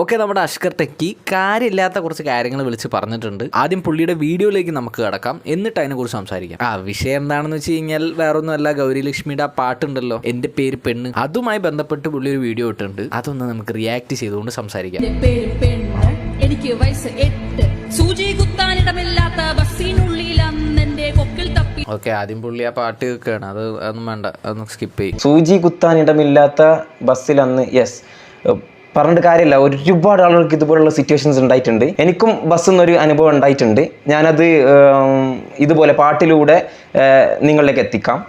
Okay നമ്മുടെ Ashkar techie കാര്യമില്ലാത്ത കുറച്ച് കാര്യങ്ങൾ വിളിച്ച് പറഞ്ഞിട്ടുണ്ട്. ആദ്യം പുള്ളിയുടെ വീഡിയോയിലേക്ക് നമുക്ക് കിടക്കാം. എന്നിട്ട് അതിനെക്കുറിച്ച് സംസാരിക്കാം. ആ വിഷയം എന്താണെന്ന് വെച്ച് കഴിഞ്ഞാൽ വേറൊന്നുമല്ല ഗൗരി ലക്ഷ്മിയുടെ ആ പാട്ടുണ്ടല്ലോ എന്റെ പേര് പെണ്ണ്. അതുമായി ബന്ധപ്പെട്ട് പുള്ളി ഒരു വീഡിയോ ഇട്ടിട്ടുണ്ട്. അതൊന്ന് നമുക്ക് റിയാക്ട് ചെയ്തുകൊണ്ട് സംസാരിക്കാം. എന്റെ പേര് പെണ്ണ്. എനിക്ക് വയസ്സ് എട്ട്. സൂചി കുത്താനിടമില്ലാത്ത ബസ്സിനുള്ളിൽ അന്ന് എന്റെ കൊക്കിൽ തപ്പി. ഓക്കെ ആദ്യം പുള്ളി ആ പാട്ട് കേൾക്കുകയാണ് അത് ഒന്നും വേണ്ട അതൊന്ന് സ്കിപ്പ് ചെയ്യും. സൂചി കുത്താൻ ഇടമില്ലാത്ത ബസ്സിൽ അന്ന് യെസ് പറഞ്ഞിട്ട് കാര്യമില്ല. ഒരുപാട് ആളുകൾക്ക് ഇതുപോലുള്ള സിറ്റുവേഷൻസ് ഉണ്ടായിട്ടുണ്ട്. എനിക്കും ബസ്സിൽ നിന്നൊരു അനുഭവം ഉണ്ടായിട്ടുണ്ട്. ഞാനത് ഇതുപോലെ പാട്ടിലൂടെ നിങ്ങളിലേക്ക് എത്തിക്കാം.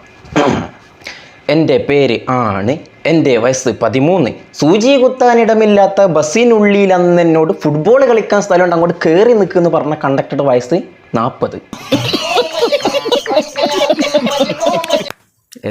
എന്റെ പേര് ആണ്. എന്റെ വയസ്സ് പതിമൂന്ന്. സൂചി കുത്താനിടമില്ലാത്ത ബസ്സിനുള്ളിൽ അന്ന് എന്നോട് ഫുട്ബോൾ കളിക്കാൻ സ്ഥലമുണ്ട്. അങ്ങോട്ട് കയറി നിൽക്കുമെന്ന് പറഞ്ഞ കണ്ടക്ടറുടെ വയസ്സ് നാൽപ്പത്.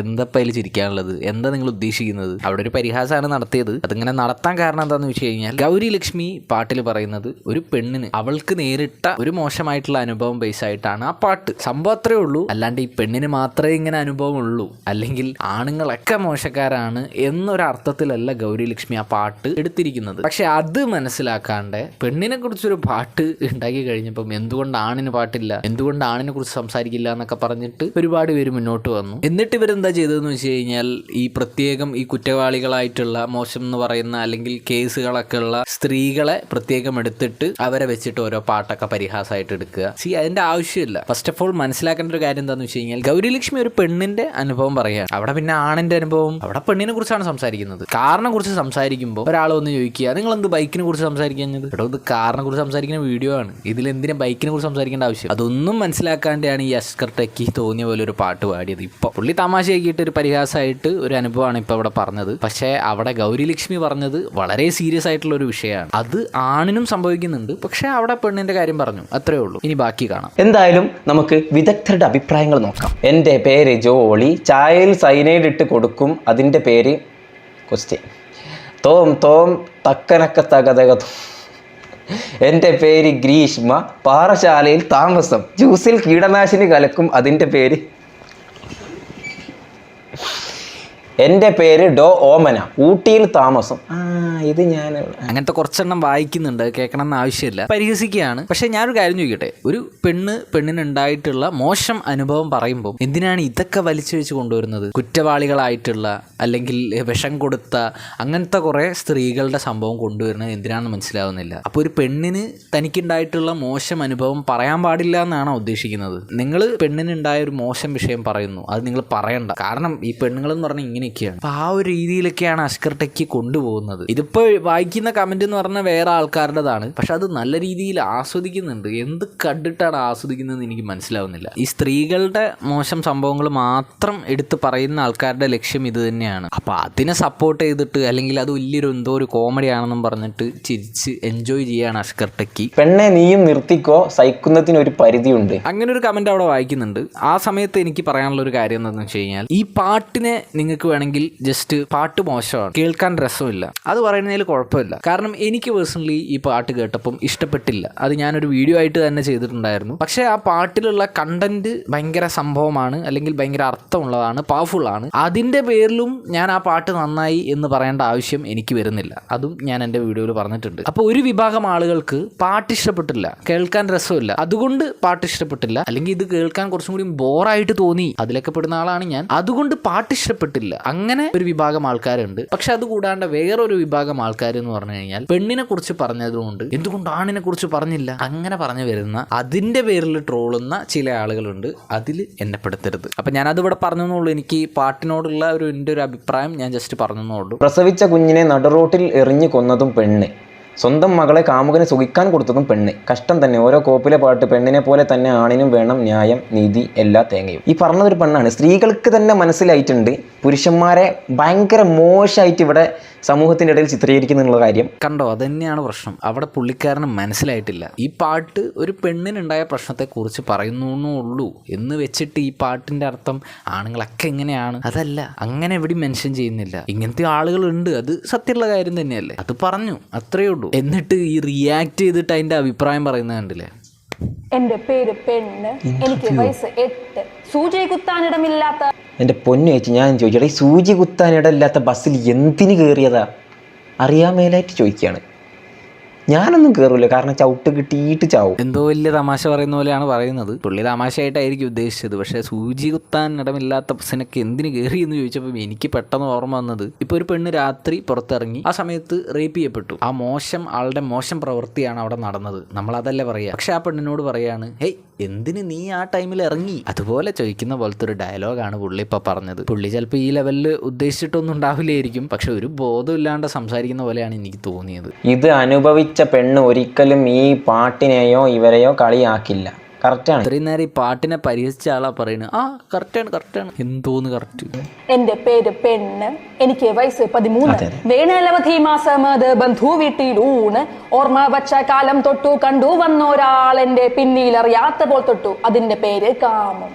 എന്തപ്പം അതിൽ ചിരിക്കാനുള്ളത്? എന്താ നിങ്ങൾ ഉദ്ദേശിക്കുന്നത്? അവിടെ ഒരു പരിഹാസമാണ് നടത്തിയത്. അതിങ്ങനെ നടത്താൻ കാരണം എന്താണെന്ന് വെച്ച് കഴിഞ്ഞാൽ ഗൗരി ലക്ഷ്മി പാട്ടിൽ പറയുന്നത് ഒരു പെണ്ണിന് അവൾക്ക് നേരിട്ട ഒരു മോശമായിട്ടുള്ള അനുഭവം ബേസ് ആയിട്ടാണ് ആ പാട്ട്. സംഭവം അത്രേ ഉള്ളൂ. അല്ലാണ്ട് ഈ പെണ്ണിന് മാത്രമേ ഇങ്ങനെ അനുഭവം ഉള്ളൂ അല്ലെങ്കിൽ ആണുങ്ങളൊക്കെ മോശക്കാരാണ് എന്നൊരർത്ഥത്തിലല്ല ഗൗരി ലക്ഷ്മി ആ പാട്ട് എടുത്തിരിക്കുന്നത്. പക്ഷെ അത് മനസ്സിലാക്കാണ്ട് പെണ്ണിനെ കുറിച്ചൊരു പാട്ട് ഉണ്ടാക്കി കഴിഞ്ഞപ്പം എന്തുകൊണ്ട് ആണിന് പാട്ടില്ല? എന്തുകൊണ്ട് ആണിനെ കുറിച്ച് സംസാരിക്കില്ല എന്നൊക്കെ പറഞ്ഞിട്ട് ഒരുപാട് പേര് മുന്നോട്ട് വന്നു. എന്നിട്ട് ഇവരെന്താ ചെയ്തതെന്ന് വെച്ച് കഴിഞ്ഞാൽ ഈ പ്രത്യേകം ഈ കുറ്റവാളികളായിട്ടുള്ള മോശം എന്ന് പറയുന്ന അല്ലെങ്കിൽ കേസുകളൊക്കെ ഉള്ള സ്ത്രീകളെ പ്രത്യേകം എടുത്തിട്ട് അവരെ വെച്ചിട്ട് ഓരോ പാട്ടൊക്കെ പരിഹാസമായിട്ട് എടുക്കുക. സി അതിന്റെ ആവശ്യമില്ല. ഫസ്റ്റ് ഓഫ് ഓൾ മനസ്സിലാക്കേണ്ട ഒരു കാര്യം എന്താണെന്ന് വെച്ച് കഴിഞ്ഞാൽ ഗൗരിലക്ഷ്മി ഒരു പെണ്ണിന്റെ അനുഭവം പറയുകയാണ്. അവിടെ പിന്നെ ആണിന്റെ അനുഭവം. അവിടെ പെണ്ണിനെ കുറിച്ചാണ് സംസാരിക്കുന്നത്. കാറിനെ കുറിച്ച് സംസാരിക്കുമ്പോൾ ഒരാൾ ഒന്ന് ചോദിക്കുക നിങ്ങൾ എന്ത് ബൈക്കിനെ കുറിച്ച് സംസാരിക്കുന്നത്? ഇവിടെ ഇത് കാറിനെ കുറിച്ച് സംസാരിക്കുന്ന വീഡിയോ ആണ്. ഇതിൽ എന്തിനും ബൈക്കിനെ കുറിച്ച് സംസാരിക്കേണ്ട ആവശ്യം? അതൊന്നും മനസ്സിലാക്കാണ്ടാണ് ഈ അസ്കർ ടെക്കി തോന്നിയ പോലെ ഒരു പാട്ട് പാടിയത്. ഇപ്പോൾ പുള്ളി തമാശയാക്കിയിട്ട് ഒരു പരിഹാസമായിട്ട് ഒരു അനുഭവമാണ് ഇപ്പോൾ അവിടെ പറഞ്ഞത്. പക്ഷേ അവിടെ ഗൗരി ലക്ഷ്മി പറഞ്ഞത് വളരെ സീരിയസ് ആയിട്ടുള്ള ഒരു വിഷയമാണ്. അത് ആണിനും സംഭവിക്കുന്നുണ്ട്. പക്ഷേ അവിടെ പെണ്ണിന്റെ കാര്യം പറഞ്ഞു. അത്രേ ഉള്ളൂ. ഇനി ബാക്കി കാണാം. എന്തായാലും നമുക്ക് വിദഗ്ധരുടെ അഭിപ്രായങ്ങൾ നോക്കാം. എന്റെ പേര് ജോളി. ചായയിൽ സൈനൈഡ് ഇട്ട് കൊടുക്കും. അതിന്റെ പേര് ക്വസ്റ്റ്യൻ തോം തോം തക്കനക്ക തകതക എന്റെ പേര് ഗ്രീഷ്മ. പാറശാലയിൽ താമസം. ജ്യൂസിൽ കീടനാശിനി കലക്കും. അതിന്റെ പേര് എന്റെ പേര് ഡോ ഓമന ഊട്ടിയിൽ താമസം. ആ ഇത് ഞാൻ അങ്ങനത്തെ കുറച്ചെണ്ണം വായിക്കുന്നുണ്ട് കേൾക്കണം എന്ന് ആവശ്യമില്ല. പരിഹസിക്കുകയാണ്. പക്ഷെ ഞാനൊരു കാര്യം ചോദിക്കട്ടെ? ഒരു പെണ്ണ് പെണ്ണിനുണ്ടായിട്ടുള്ള മോശം അനുഭവം പറയുമ്പോൾ എന്തിനാണ് ഇതൊക്കെ വലിച്ചു വെച്ച് കൊണ്ടുവരുന്നത്? കുറ്റവാളികളായിട്ടുള്ള അല്ലെങ്കിൽ വിഷം കൊടുത്ത അങ്ങനത്തെ കുറേ സ്ത്രീകളുടെ സംഭവം കൊണ്ടുവരുന്നത് എന്തിനാണെന്ന് മനസ്സിലാവുന്നില്ല. അപ്പോൾ ഒരു പെണ്ണിന് തനിക്കുണ്ടായിട്ടുള്ള മോശം അനുഭവം പറയാൻ പാടില്ല എന്നാണ് ഉദ്ദേശിക്കുന്നത്? നിങ്ങൾ പെണ്ണിനുണ്ടായ ഒരു മോശം വിഷയം പറയുന്നു. അത് നിങ്ങൾ പറയണ്ട. കാരണം ഈ പെണ്ണുങ്ങളെന്ന് എന്ന് പറഞ്ഞാൽ ഇങ്ങനെയൊക്കെയാണ് അപ്പോൾ ആ ഒരു രീതിയിലൊക്കെയാണ് അസ്കർ ടെക്ക് കൊണ്ടുപോകുന്നത്. ഇതിപ്പോൾ വായിക്കുന്ന കമന്റ് എന്ന് പറഞ്ഞാൽ വേറെ ആൾക്കാരുടേതാണ്. പക്ഷെ അത് നല്ല രീതിയിൽ ആസ്വദിക്കുന്നുണ്ട്. എന്ത് കണ്ടിട്ടാണ് ആസ്വദിക്കുന്നതെന്ന് എനിക്ക് മനസ്സിലാവുന്നില്ല. ഈ സ്ത്രീകളുടെ മോശം സംഭവങ്ങൾ മാത്രം എടുത്ത് പറയുന്ന ആൾക്കാരുടെ ലക്ഷ്യം ഇത് തന്നെയാണ്. അപ്പോൾ അതിനെ സപ്പോർട്ട് ചെയ്തിട്ട് അല്ലെങ്കിൽ അത് വലിയൊരു എന്തോ ഒരു കോമഡി ആണെന്നും പറഞ്ഞിട്ട് ചിരിച്ച് എൻജോയ് ചെയ്യാണ് അഷ്കർ ടെക്കി. പെണ്ണെ നീയും നിർത്തിക്കോ? സഹിക്കുന്നതിന് ഒരു പരിധിയുണ്ട്. അങ്ങനെ ഒരു കമന്റ് അവിടെ വായിക്കുന്നുണ്ട്. ആ സമയത്ത് എനിക്ക് പറയാനുള്ള ഒരു കാര്യം എന്താണെന്ന് വെച്ച് കഴിഞ്ഞാൽ ഈ പാട്ടിനെ നിങ്ങൾക്ക് വേണമെങ്കിൽ ജസ്റ്റ് പാട്ട് മോശമാണ്. കേൾക്കാൻ രസമില്ല. അത് പറയുന്നതിൽ കുഴപ്പമില്ല. കാരണം എനിക്ക് പേഴ്സണലി ഈ പാട്ട് കേട്ടപ്പം ഇഷ്ടപ്പെട്ടില്ല. അത് ഞാനൊരു വീഡിയോ ആയിട്ട് തന്നെ ചെയ്തിട്ടുണ്ടായിരുന്നു. പക്ഷെ ആ പാട്ടിലുള്ള കണ്ടന്റ് ഭയങ്കര സംഭവമാണ്. അല്ലെങ്കിൽ ഭയങ്കര അർത്ഥമുള്ളതാണ്. പവർഫുൾ ആണ്. അതിന്റെ പേരിലും ഞാൻ ആ പാട്ട് നന്നായി എന്ന് പറയേണ്ട ആവശ്യം എനിക്ക് വരുന്നില്ല. അതും ഞാൻ എന്റെ വീഡിയോയിൽ പറഞ്ഞിട്ടുണ്ട്. അപ്പോൾ ഒരു വിഭാഗം ആളുകൾക്ക് പാട്ട് ഇഷ്ടപ്പെട്ടില്ല. കേൾക്കാൻ രസമില്ല. അതുകൊണ്ട് പാട്ട് ഇഷ്ടപ്പെട്ടില്ല. അല്ലെങ്കിൽ ഇത് കേൾക്കാൻ കുറച്ചും കൂടി ബോറായിട്ട് തോന്നി. അതിലൊക്കെ പെടുന്ന ആളാണ് ഞാൻ. അതുകൊണ്ട് പാട്ട് ഇഷ്ടപ്പെട്ടില്ല. അങ്ങനെ ഒരു വിഭാഗം ആൾക്കാരുണ്ട്. പക്ഷെ അത് കൂടാണ്ട് വേറൊരു വിഭാഗം ആൾക്കാർ എന്ന് പറഞ്ഞു കഴിഞ്ഞാൽ പെണ്ണിനെ കുറിച്ച് പറഞ്ഞതുകൊണ്ട് എന്തുകൊണ്ട് ആണിനെ കുറിച്ച് പറഞ്ഞില്ല? അങ്ങനെ പറഞ്ഞു വരുന്ന അതിന്റെ പേരിൽ ട്രോളുന്ന ചില ആളുകളുണ്ട്. അതിൽ എന്നെ പെടുത്തരുത്. അപ്പൊ ഞാനത് ഇവിടെ പറഞ്ഞെന്നുള്ളൂ. എനിക്ക് പാട്ടിനോടുള്ള ഒരു എന്റെ ഒരു അഭിപ്രായം ഞാൻ ജസ്റ്റ് പറഞ്ഞെന്നുള്ളൂ പ്രസവിച്ച കുഞ്ഞിനെ നടുറോട്ടിൽ എറിഞ്ഞു കൊന്നതും പെണ്ണ്. സ്വന്തം മകളെ കാമുകനെ സുഖിക്കാൻ കൊടുത്തതും പെണ്ണ്. കഷ്ടം തന്നെ. ഓരോ കോപ്പിലെ പാട്ട് പെണ്ണിനെ പോലെ തന്നെ ആണിനും വേണം ന്യായം നീതി എല്ലാ തേങ്ങയും. ഈ പറഞ്ഞതൊരു പെണ്ണാണ്. സ്ത്രീകൾക്ക് തന്നെ മനസ്സിലായിട്ടുണ്ട്. പുരുഷന്മാരെ ഭയങ്കര മോശമായിട്ട് ഇവിടെ സമൂഹത്തിന്റെ ഇടയിൽ ചിത്രീകരിക്കുന്നുള്ള കാര്യം. കണ്ടോ അതന്നെയാണ് പ്രശ്നം. അവിടെ പുള്ളിക്കാരന് മനസ്സിലായിട്ടില്ല. ഈ പാട്ട് ഒരു പെണ്ണിനുണ്ടായ പ്രശ്നത്തെക്കുറിച്ച് പറയുന്നു ഉള്ളൂ. എന്ന് വെച്ചിട്ട് ഈ പാട്ടിന്റെ അർത്ഥം ആണുങ്ങളൊക്കെ എങ്ങനെയാണ്? അതല്ല അങ്ങനെ എവിടെയും മെൻഷൻ ചെയ്യുന്നില്ല. ഇങ്ങനത്തെ ആളുകളുണ്ട്. അത് സത്യമുള്ള കാര്യം തന്നെയല്ലേ? അത് പറഞ്ഞു. അത്രയേ ഉള്ളൂ. എന്നിട്ട് ഈ റിയാക്ട് ചെയ്തിട്ട് അതിന്റെ അഭിപ്രായം പറയുന്നത് കണ്ടില്ലേ? എന്റെ പേര് പെണ്ണ്. എനിക്ക് വയസ്സ് എട്ട്. സൂചി കുത്താനിടമില്ലാത്ത എന്റെ പൊന്നു ചേച്ചി ഞാൻ ചോദിച്ചോട്ടെ ഈ സൂചി കുത്താനിടയില്ലാത്ത ബസ്സിൽ എന്തിന് കയറിയതാ? അറിയാൻ മേലായിട്ട് ചോദിക്കുകയാണ്. ഞാനൊന്നും കയറൂല കാരണം ചവിട്ട് കിട്ടിയിട്ട് ചാവും. എന്തോ വലിയ തമാശ പറയുന്ന പോലെയാണ് പറയുന്നത്. പുള്ളി തമാശയായിട്ടായിരിക്കും ഉദ്ദേശിച്ചത് പക്ഷേ സൂചി കുത്താൻ ഇടമില്ലാത്ത ബസ്സിനൊക്കെ എന്തിന് കയറി എന്ന് ചോദിച്ചപ്പോൾ എനിക്ക് പെട്ടെന്ന് ഓർമ്മ വന്നത് ഇപ്പോൾ ഒരു പെണ്ണ് രാത്രി പുറത്തിറങ്ങി ആ സമയത്ത് റേപ്പ് ചെയ്യപ്പെട്ടു. ആ മോശം ആളുടെ മോശം പ്രവൃത്തിയാണ് അവിടെ നടന്നത്. നമ്മൾ അതല്ലേ പറയുക. പക്ഷെ ആ പെണ്ണിനോട് പറയാണ് ഹേയ് എന്തിന് നീ ആ ടൈമിൽ ഇറങ്ങി? അതുപോലെ ചോദിക്കുന്ന പോലത്തെ ഒരു ഡയലോഗാണ് പുള്ളി ഇപ്പോൾ പറഞ്ഞത്. പുള്ളി ചിലപ്പോൾ ഈ ലെവലിൽ ഉദ്ദേശിച്ചിട്ടൊന്നും ഉണ്ടാവില്ലായിരിക്കും. പക്ഷെ ഒരു ബോധമില്ലാണ്ട് സംസാരിക്കുന്ന പോലെയാണ് എനിക്ക് തോന്നിയത്. ഇത് അനുഭവിച്ച പെണ്ണ് ഒരിക്കലും ഈ പാട്ടിനെയോ ഇവരെയോ കളിയാക്കില്ല. കറക്റ്റാണ് ഇത്രയും നേരം ഈ പാട്ടിനെ പരിഹസിച്ച ആളാ പറയുന്നത്. ആ കറക്റ്റാണ് കറക്റ്റാണ് എന്തോന്ന് കറക്റ്റ് എന്റെ പേര് പെണ്ണ് എനിക്ക് വയസ്സ് പതിമൂന്ന്. വേണലവധി മാസം അത് ബന്ധു വീട്ടിൽ ഊണ് ഓർമ്മ വച്ച കാലം തൊട്ടു കണ്ടു വന്നൊരാൾ എന്റെ പിന്നിൽ അറിയാത്ത പോൽ തൊട്ടു. അതിന്റെ പേര് കാമം.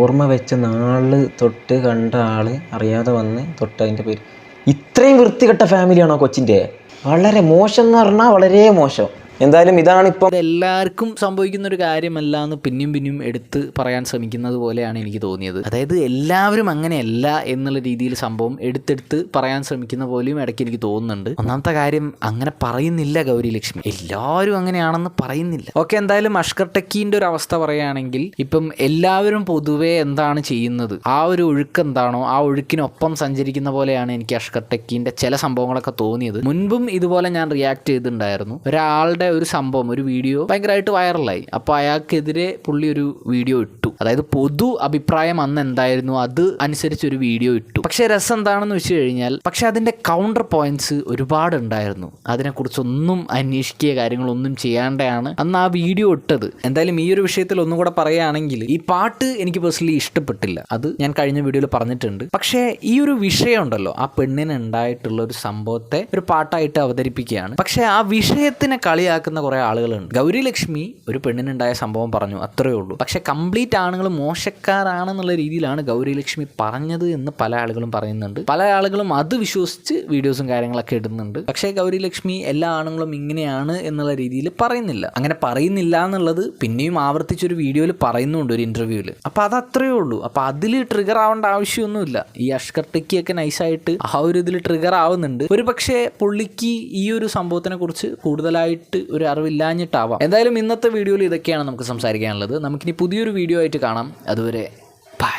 ഓർമ്മ വെച്ച നാൾ തൊട്ട് കണ്ട ആൾ അറിയാതെ വന്ന് തൊട്ട് അതിന്റെ പേര്. ഇത്രയും വൃത്തികെട്ട ഫാമിലിയാണോ കൊച്ചിന്റെ? വളരെ മോശം എന്ന് പറഞ്ഞാൽ വളരെ മോശം. എന്തായാലും ഇതാണ് ഇപ്പം എല്ലാവർക്കും സംഭവിക്കുന്ന ഒരു കാര്യമല്ല എന്ന് പിന്നെയും പിന്നെയും എടുത്ത് പറയാൻ ശ്രമിക്കുന്നത് പോലെയാണ് എനിക്ക് തോന്നിയത്. അതായത് എല്ലാവരും അങ്ങനെയല്ല എന്നുള്ള രീതിയിൽ സംഭവം എടുത്തെടുത്ത് പറയാൻ ശ്രമിക്കുന്ന പോലെയും ഇടയ്ക്ക് എനിക്ക് തോന്നുന്നുണ്ട്. ഒന്നാമത്തെ കാര്യം അങ്ങനെ പറയുന്നില്ല ഗൗരി ലക്ഷ്മി. എല്ലാവരും അങ്ങനെയാണെന്ന് പറയുന്നില്ല. ഓക്കെ എന്തായാലും അഷ്കർ ടെക്കീന്റെ ഒരു അവസ്ഥ പറയുകയാണെങ്കിൽ ഇപ്പം എല്ലാവരും പൊതുവേ എന്താണ് ചെയ്യുന്നത്? ആ ഒരു ഒഴുക്ക് എന്താണോ ആ ഒഴുക്കിനൊപ്പം സഞ്ചരിക്കുന്ന പോലെയാണ് എനിക്ക് അഷ്കർ ടെക്കീന്റെ ചില സംഭവങ്ങളൊക്കെ തോന്നിയത്. മുൻപും ഇതുപോലെ ഞാൻ റിയാക്ട് ചെയ്തിട്ടുണ്ടായിരുന്നു. ഒരാളുടെ ഒരു സംഭവം ഒരു വീഡിയോ ഭയങ്കരമായിട്ട് വൈറലായി. അപ്പോൾ അയാൾക്കെതിരെ പുള്ളി ഒരു വീഡിയോ ഇട്ടു. അതായത് പൊതു അഭിപ്രായം അന്ന് എന്തായിരുന്നു അത് അനുസരിച്ച് ഒരു വീഡിയോ ഇട്ടു. പക്ഷേ രസം എന്താണെന്ന് വെച്ച് കഴിഞ്ഞാൽ പക്ഷെ അതിന്റെ കൗണ്ടർ പോയിന്റ്സ് ഒരുപാട് ഉണ്ടായിരുന്നു. അതിനെക്കുറിച്ചൊന്നും അന്വേഷിക്കുക കാര്യങ്ങളൊന്നും ചെയ്യാണ്ടാണ് അന്ന് ആ വീഡിയോ ഇട്ടത്. എന്തായാലും ഈ ഒരു വിഷയത്തിൽ ഒന്നും കൂടെ പറയുകയാണെങ്കിൽ ഈ പാട്ട് എനിക്ക് പേഴ്സണലി ഇഷ്ടപ്പെട്ടില്ല. അത് ഞാൻ കഴിഞ്ഞ വീഡിയോയിൽ പറഞ്ഞിട്ടുണ്ട്. പക്ഷേ ഈ ഒരു വിഷയം ഉണ്ടല്ലോ ആ പെണ്ണിന് ഉണ്ടായിട്ടുള്ള ഒരു സംഭവത്തെ ഒരു പാട്ടായിട്ട് അവതരിപ്പിക്കുകയാണ്. പക്ഷേ ആ വിഷയത്തിനെ കളിയാക്കുന്ന കുറേ ആളുകളുണ്ട്. ഗൗരി ലക്ഷ്മി ഒരു പെണ്ണിനുണ്ടായ സംഭവം പറഞ്ഞു അത്രയേ ഉള്ളൂ. പക്ഷേ കംപ്ലീറ്റ് ആണുങ്ങൾ മോശക്കാരാണെന്നുള്ള രീതിയിലാണ് ഗൗരി ലക്ഷ്മി പറഞ്ഞത് എന്ന് പല ആളുകളും പറയുന്നുണ്ട്. പല ആളുകളും അത് വിശ്വസിച്ച് വീഡിയോസും കാര്യങ്ങളൊക്കെ ഇടുന്നുണ്ട്. പക്ഷേ ഗൗരി ലക്ഷ്മി എല്ലാ ആണുങ്ങളും ഇങ്ങനെയാണ് എന്നുള്ള രീതിയിൽ പറയുന്നില്ല. അങ്ങനെ പറയുന്നില്ല എന്നുള്ളത് പിന്നെയും ആവർത്തിച്ചൊരു വീഡിയോയിൽ പറയുന്നുണ്ട് ഒരു ഇന്റർവ്യൂവിൽ അപ്പോൾ അത് അത്രയേ ഉള്ളൂ. അപ്പോൾ അതിൽ ട്രിഗർ ആവേണ്ട ആവശ്യമൊന്നുമില്ല. ഈ അഷ്കർ ടിക്കിയൊക്കെ നൈസായിട്ട് ആ ഒരു ഇതിൽ ട്രിഗർ ആവുന്നുണ്ട്. ഒരു പക്ഷേ പുള്ളിക്ക് ഈ ഒരു സംഭവത്തിനെ കുറിച്ച് കൂടുതലായിട്ട് ഒരു അറിവില്ലാഞ്ഞിട്ടാവാം. എന്തായാലും ഇന്നത്തെ വീഡിയോയിൽ ഇതൊക്കെയാണ് നമുക്ക് സംസാരിക്കാനുള്ളത്. നമുക്കിനി പുതിയൊരു വീഡിയോ ആയിട്ട് കാണാം. അതുവരെ ബൈ.